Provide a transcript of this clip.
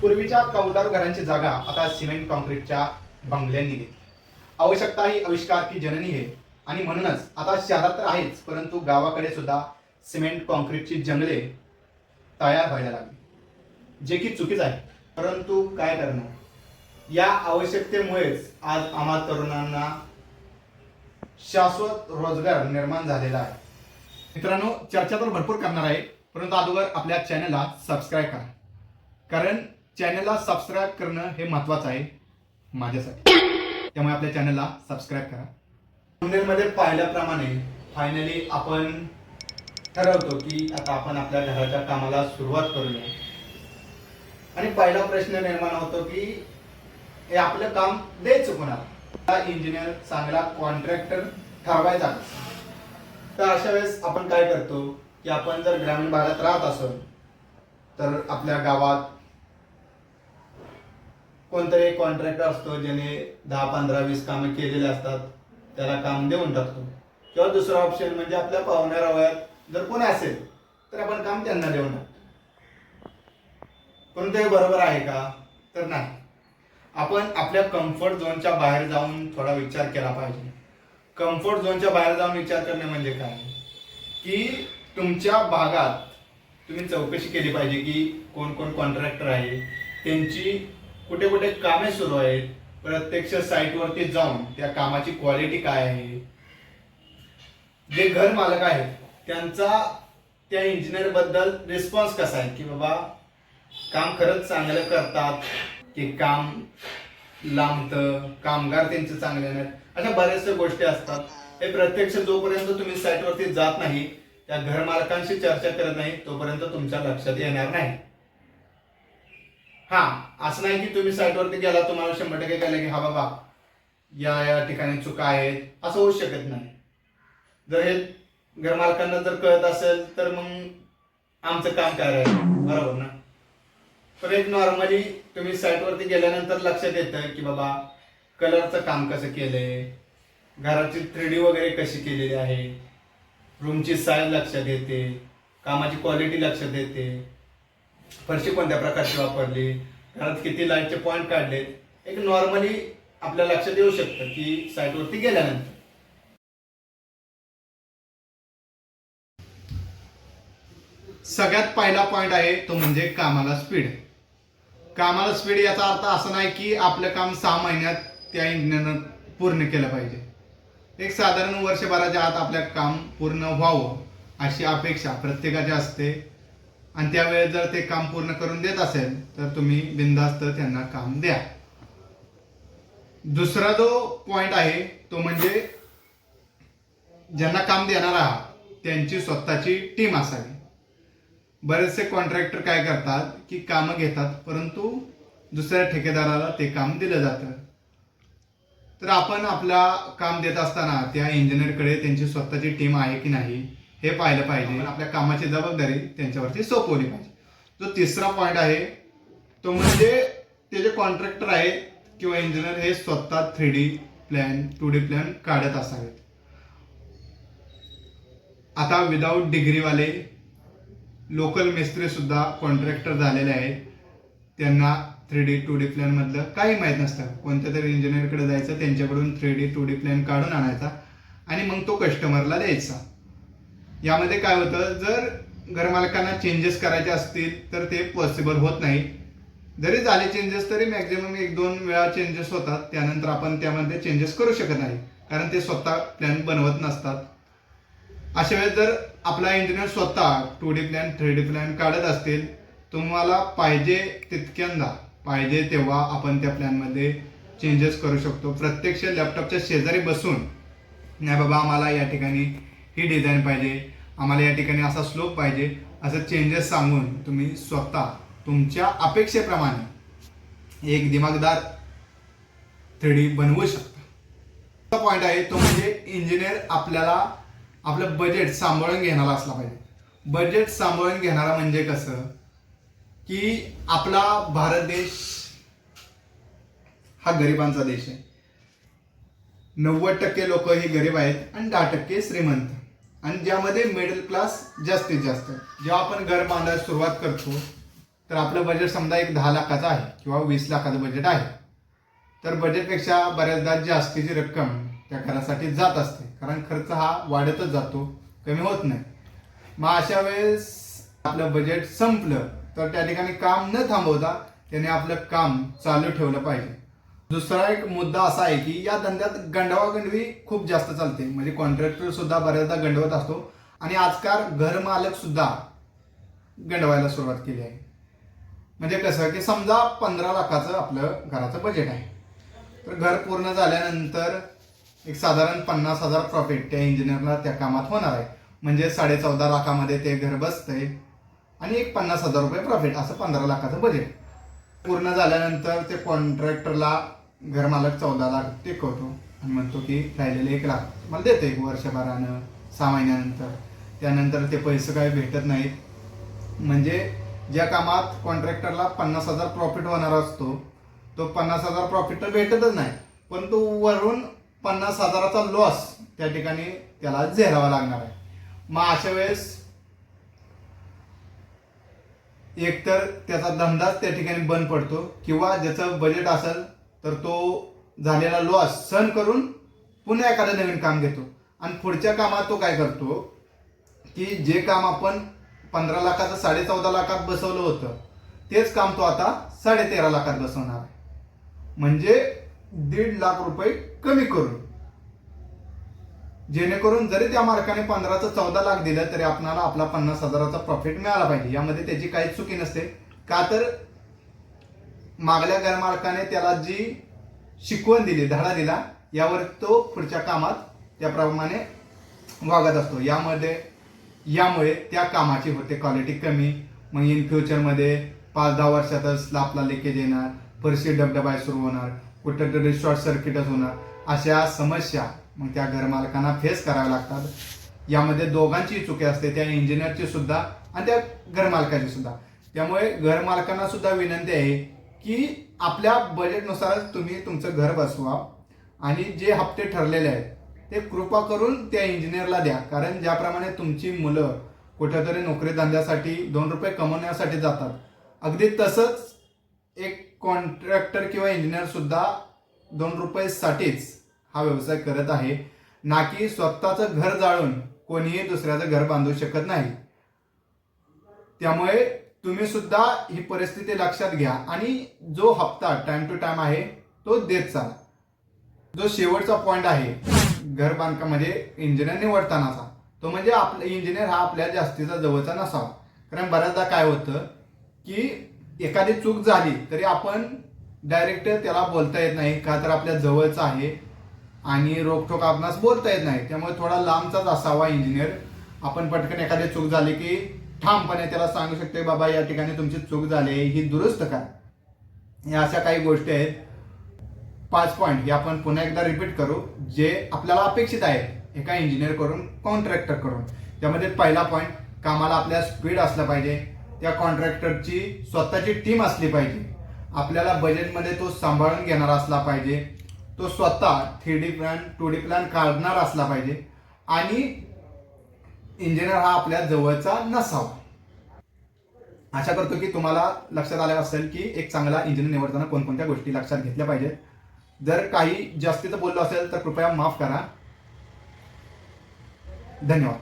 पूर्वीच्या कौलदार घरांची जागा आता सिमेंट कॉन्क्रीटच्या बंगल्यांनी घेतली आवश्यकता ही आविष्कार की जननी आहे. आणि म्हणूनच आता शहरात तर आहेच परंतु गावाकडे सुद्धा सिमेंट कॉन्क्रीटची जंगले तयार व्हायला लागली. जे की चुकीच आहे. परंतु काय करणार? या आवश्यकतेमुळेच आज आम्हा तरुणांना शाश्वत रोजगार निर्माण झालेला आहे. मित्रांनो चर्चा तर भरपूर करणार आहे परंतु अगोदर आपल्या चॅनलला सबस्क्राईब करा. कारण चॅनलला सबस्क्राईब करणं हे महत्वाचं आहे माझ्यासाठी. त्यामुळे आपल्या चॅनलला सबस्क्राईब करा. मध्ये पाहिल्याप्रमाणे फायनली आपण ठरवतो की आता आपण आपल्या घराच्या कामाला सुरुवात करूया. आणि पहिला प्रश्न निर्माण होतो की हे आपलं काम द्यायचं कोणाला इंजिनियर चांगला कॉन्ट्रॅक्टर ठरवायचा तर अशा वेळेस आपण काय करतो की आपण जर ग्रामीण भागात राहत असेल तर आपल्या गावात कोणतरी कॉन्ट्रॅक्टर असतो ज्याने दहा पंधरा वीस कामं केलेले असतात. त्याला काम देऊन टाकतो. किंवा दुसरा ऑप्शन म्हणजे आपल्या पाहुण्या रवयात जर कोणी असेल तर आपण काम त्यांना देऊन टाकतो. पण ते बरोबर आहे का? तर नाही. आपण आपल्या कम्फर्ट झोनच्या बाहेर जाऊन थोडा विचार केला पाहिजे. कम्फर्ट झोनच्या बाहेर जाऊन विचार करणे म्हणजे काय? की तुमच्या भागात तुम्ही चौकशी केली पाहिजे की कोण कोण कॉन्ट्रॅक्टर आहे त्यांची कुठे कुठे कामे सुरू आहेत प्रत्यक्ष साईटवरती जाऊन त्या कामाची क्वालिटी काय आहे. जे घर मालक आहेत त्यांचा त्या इंजिनियरबद्दल रिस्पॉन्स कसा आहे? की बाबा काम खरंच चांगलं करतात की काम लांबतं कामगार त्यांचे चांगले नाहीत अशा बऱ्याचशा गोष्टी असतात. हे प्रत्यक्ष जोपर्यंत तुम्ही साईटवरती जात नाही त्या घर मालकांशी चर्चा करत नाही तोपर्यंत तुमच्या लक्षात येणार नाही. हा असं नाही की तुम्ही साईटवरती गेला तुम्हाला शंभर टक्के कळलं की हा बाबा या या ठिकाणी चुका आहेत. असं होऊ शकत नाही. जर हे घरमालकांना जर कळत असेल तर मग आमचं काम काय राहील? बरोबर ना? पण एक नॉर्मली तुम्ही साईटवरती गेल्यानंतर लक्षात येतं की बाबा कलरचं काम कसं केलंय? घराची थ्रीडी वगैरे कशी केलेली आहे? रूमची साईज लक्षात येते. कामाची क्वालिटी लक्षात येते. फरशी कोणत्या प्रकारची वापरली? घरात किती लाईटचे पॉईंट काढलेत? एक नॉर्मली आपल्या लक्षात येऊ शकतं की साईटवरती गेल्यानंतर. सगळ्यात पहिला पॉईंट आहे तो म्हणजे कामाला स्पीड कामाला स्पीड याचा अर्थ असा नाही की आपलं काम सहा महिन्यात त्या इंजिनियरनं पूर्ण केलं पाहिजे. एक साधारण वर्षभराच्या आत आपलं काम पूर्ण व्हावं अशी अपेक्षा प्रत्येकाची असते. आणि त्यावेळेस जर ते काम पूर्ण करून देत असेल तर तुम्ही बिंदास्त त्यांना काम द्या. दुसरा जो पॉइंट आहे तो म्हणजे ज्यांना काम देणार आहात त्यांची स्वतःची टीम असावी. बरेचसे कॉन्ट्रॅक्टर काय करतात की कामं घेतात परंतु दुसऱ्या ठेकेदाराला ते काम दिलं जातं. तर आपण आपला काम देत असताना त्या इंजिनियरकडे त्यांची स्वतःची टीम आहे की नाही हे पाहिलं पाहिजे. आपल्या कामाची जबाबदारी त्यांच्यावरती सोपवली पाहिजे. जो तिसरा पॉइंट आहे तो म्हणजे ते जे कॉन्ट्रॅक्टर आहेत किंवा इंजिनियर हे स्वतः three D plan two D plan काढत असावेत. आता विदाऊट डिग्रीवाले लोकल मिस्त्री सुद्धा कॉन्ट्रॅक्टर झालेले आहेत. त्यांना three D two D plan मधलं काही माहीत नसतं. कोणत्या तरी इंजिनियरकडे जायचं त्यांच्याकडून three D two D plan काढून आणायचा आणि मग तो कस्टमरला द्यायचा. यामध्ये काय होतं जर घरमालकांना चेंजेस करायचे असतील तर ते पॉसिबल होत नाही. जरी झाले चेंजेस तरी मॅक्झिमम एक दोन वेळा चेंजेस होतात. त्यानंतर आपण त्यामध्ये चेंजेस करू शकत नाही कारण ते स्वतः प्लॅन बनवत नसतात. अशा वेळेस जर आपला इंजिनियर स्वतः two D plan three D plan काढत असतील तुम्हाला पाहिजे तितक्यांदा पाहिजे तेव्हा आपण त्या प्लॅनमध्ये चेंजेस करू शकतो. प्रत्यक्ष लॅपटॉपच्या शेजारी बसून नाही बाबा आम्हाला या ठिकाणी ही डिझाईन पाहिजे. आम्हाला या ठिकाणी असा स्लोप पाहिजे. असं चेंजेस सांगून तुम्ही स्वतः तुमच्या अपेक्षेप्रमाणे एक दिमागदार थ्री डी बनवू शकता. पॉईंट आहे तो म्हणजे इंजिनियर आपल्याला आपलं बजेट सांभाळून घेणारा असला पाहिजे. बजेट सांभाळून घेणारा म्हणजे कसं? की आपला भारत देश हा गरिबांचा देश आहे. नव्वद टक्के लोक ही गरीब आहेत आणि दहा टक्के श्रीमंत. आणि ज्यामध्ये मिडल क्लास जास्तीत जास्त. जेव्हा आपण घर बांधायला सुरुवात करतो तर आपलं बजेट समजा एक दहा लाखाचं आहे किंवा वीस लाखाचं बजेट आहे. तर बजेटपेक्षा बऱ्याचदा जास्तीची रक्कम त्या घरासाठी जात असते. कारण खर्च हा वाढतच जातो कमी होत नाही. मग अशा वेळेस आपलं बजेट संपलं तर त्या ठिकाणी काम न थांबवता त्याने आपलं काम चालू ठेवलं पाहिजे. दुसरा एक मुद्दा असा आहे की या धंद्यात गंडवागंडवी खूप जास्त चालते. म्हणजे कॉन्ट्रॅक्टर सुद्धा बऱ्याचदा गंडवत असतो. आणि आजकाल घरमालक सुद्धा गंडवायला सुरुवात केली आहे. म्हणजे कसं की समजा पंधरा लाखाचं आपलं घराचं बजेट आहे. तर घर पूर्ण झाल्यानंतर एक साधारण पन्नास हजार प्रॉफिट त्या इंजिनियरला त्या कामात होणार आहे. म्हणजे साडे चौदा लाखामध्ये ते घर बसतंय आणि एक पन्नास हजार रुपये प्रॉफिट असं पंधरा लाखाचं बजेट पूर्ण झाल्यानंतर ते कॉन्ट्रॅक्टरला घरमालक चौदा लाख टेकवतो. आणि म्हणतो की राहिलेले एक लाख मला देते एक वर्षभरानं सहा महिन्यानंतर. त्यानंतर ते पैसे काही भेटत नाहीत. म्हणजे ज्या कामात कॉन्ट्रॅक्टरला पन्नास हजार प्रॉफिट होणार असतो तो पन्नास हजार प्रॉफिट तर भेटतच नाही. पण तो वरून पन्नास हजाराचा लॉस त्या ठिकाणी त्याला झेलावा लागणार आहे. मग अशा वेळेस एकतर त्याचा धंदाच त्या ठिकाणी बंद पडतो. किंवा ज्याचं बजेट असेल तर तो झालेला लॉस सहन करून पुन्हा एखादं नवीन काम घेतो. आणि पुढच्या कामात तो काय करतो की जे काम आपण पंधरा लाखाचं साडे चौदा लाखात बसवलं होतं तेच काम तो आता साडे तेरा लाखात बसवणार आहे. म्हणजे दीड लाख रुपये कमी करून. जेणेकरून जरी त्या मार्काने पंधराचं चौदा लाख दिलं तरी आपणाला आपला पन्नास हजाराचा प्रॉफिट मिळाला पाहिजे. यामध्ये त्याची काहीच चुकी नसते. का तर मागल्या घरमालकाने त्याला जी शिकवण दिली धडा दिला यावर तो पुढच्या कामात त्याप्रमाणे वागत असतो. यामध्ये यामुळे त्या कामाची होते क्वालिटी कमी. मग इन फ्युचरमध्ये पाच दहा वर्षातच आपला लिकेज येणार फरशी डबडबाय सुरू होणार कुठंतरी शॉर्ट सर्किटच होणार अशा समस्या मग त्या घरमालकांना फेस कराव्या लागतात. यामध्ये दोघांची चुकी असते त्या इंजिनियरची सुद्धा आणि त्या घरमालकाची सुद्धा. त्यामुळे घरमालकांना सुद्धा विनंती आहे की आपल्या बजेटनुसारच तुम्ही तुमचं घर बसवा आणि जे हप्ते ठरलेले आहेत ते कृपा करून त्या इंजिनियरला द्या. कारण ज्याप्रमाणे तुमची मुलं कुठेतरी नोकरी धंद्यासाठी दोन रुपये कमवण्यासाठी जातात अगदी तसंच एक कॉन्ट्रॅक्टर किंवा इंजिनियर सुद्धा दोन रुपयेसाठीच हा व्यवसाय करत आहे. ना की स्वतःचं घर जाळून कोणीही दुसऱ्याचं घर बांधू शकत नाही. त्यामुळे तुम्ही सुद्धा ही परिस्थिती लक्षात घ्या आणि जो हप्ता टाइम टू टाइम आहे तो देत चाला. जो शेवटचा पॉइंट आहे घर बांधकाम म्हणजे इंजिनियर निवडतानाचा तो म्हणजे आपला इंजिनियर हा आपल्या जास्तीचा जवळचा नसावा. कारण बऱ्याचदा काय होतं की एखादी चूक झाली तरी आपण डायरेक्ट त्याला बोलता येत नाही का तर आपल्या जवळचा आहे आणि रोखोक आपणास बोलता येत नाही. त्यामुळे थोडा लांबचाच असावा इंजिनियर आपण पटकन एखादी चूक झाली की ठामपणे त्याला सांगू शकते बाबा या ठिकाणी तुमची चूक झाली आहे, ही दुरुस्त करा. या अशा काही गोष्टी आहेत. पाच पॉईंट हे आपण पुन्हा एकदा रिपीट करू. जे आपल्याला अपेक्षित आहे एका इंजिनियर करून कॉन्ट्रॅक्टर करून त्यामध्ये पहिला पॉईंट कामाला आपल्या स्पीड असलं पाहिजे. त्या कॉन्ट्रॅक्टरची स्वतःची टीम असली पाहिजे. आपल्याला बजेटमध्ये तो सांभाळून घेणारा असला पाहिजे. तो स्वतः three D plan two D plan काढणार असला पाहिजे. आणि इंजिनियर हा आपल्या जवळचा नसावा. आशा करतो की तुम्हाला लक्षात आलं असेल की एक चांगला इंजिनियर निवडताना कोणकोणत्या गोष्टी लक्षात घेतल्या पाहिजेत. जर काही जास्तीचं बोललो असेल तर कृपया माफ करा. धन्यवाद.